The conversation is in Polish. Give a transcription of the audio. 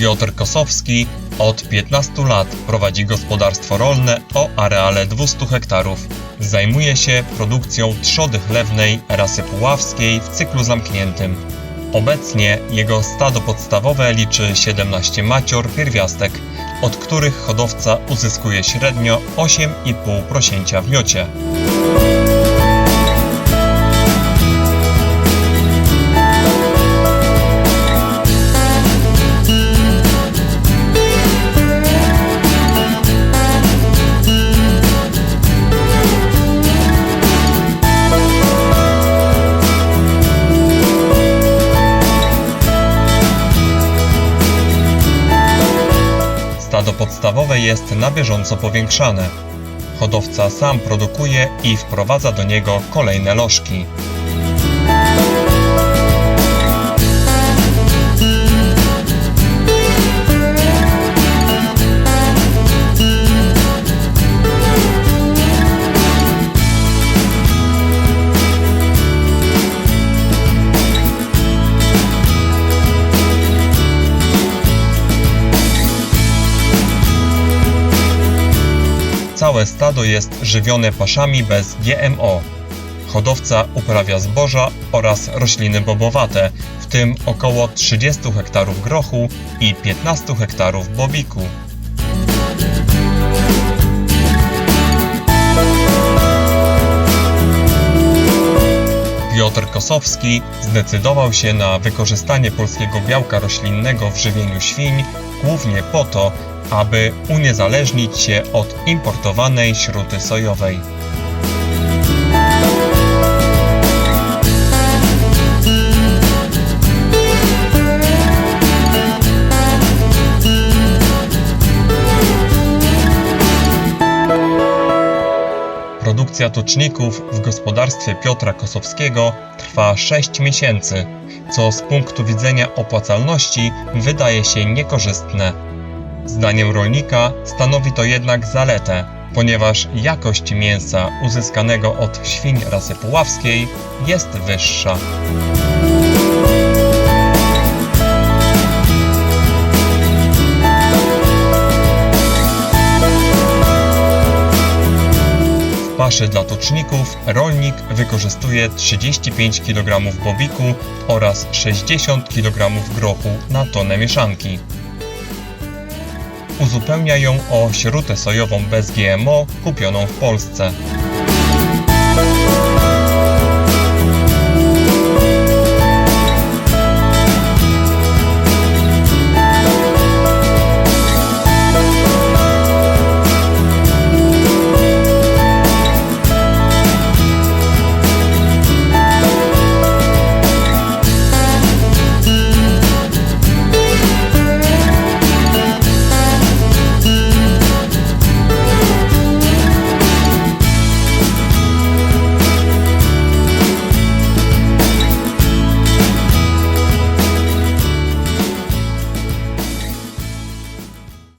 Piotr Kosowski od 15 lat prowadzi gospodarstwo rolne o areale 200 hektarów. Zajmuje się produkcją trzody chlewnej rasy puławskiej w cyklu zamkniętym. Obecnie jego stado podstawowe liczy 17 macior pierwiastek, od których hodowca uzyskuje średnio 8,5 prosięcia w miocie. Stado podstawowe jest na bieżąco powiększane. Hodowca sam produkuje i wprowadza do niego kolejne lożki. Całe stado jest żywione paszami bez GMO. Hodowca uprawia zboża oraz rośliny bobowate, w tym około 30 hektarów grochu i 15 hektarów bobiku. Kosowski zdecydował się na wykorzystanie polskiego białka roślinnego w żywieniu świń głównie po to, aby uniezależnić się od importowanej śruty sojowej. Produkcja tuczników w gospodarstwie Piotra Kosowskiego trwa 6 miesięcy, co z punktu widzenia opłacalności wydaje się niekorzystne. Zdaniem rolnika stanowi to jednak zaletę, ponieważ jakość mięsa uzyskanego od świń rasy puławskiej jest wyższa. Paszy dla tuczników rolnik wykorzystuje 35 kg bobiku oraz 60 kg grochu na tonę mieszanki. Uzupełnia ją o śrutę sojową bez GMO kupioną w Polsce.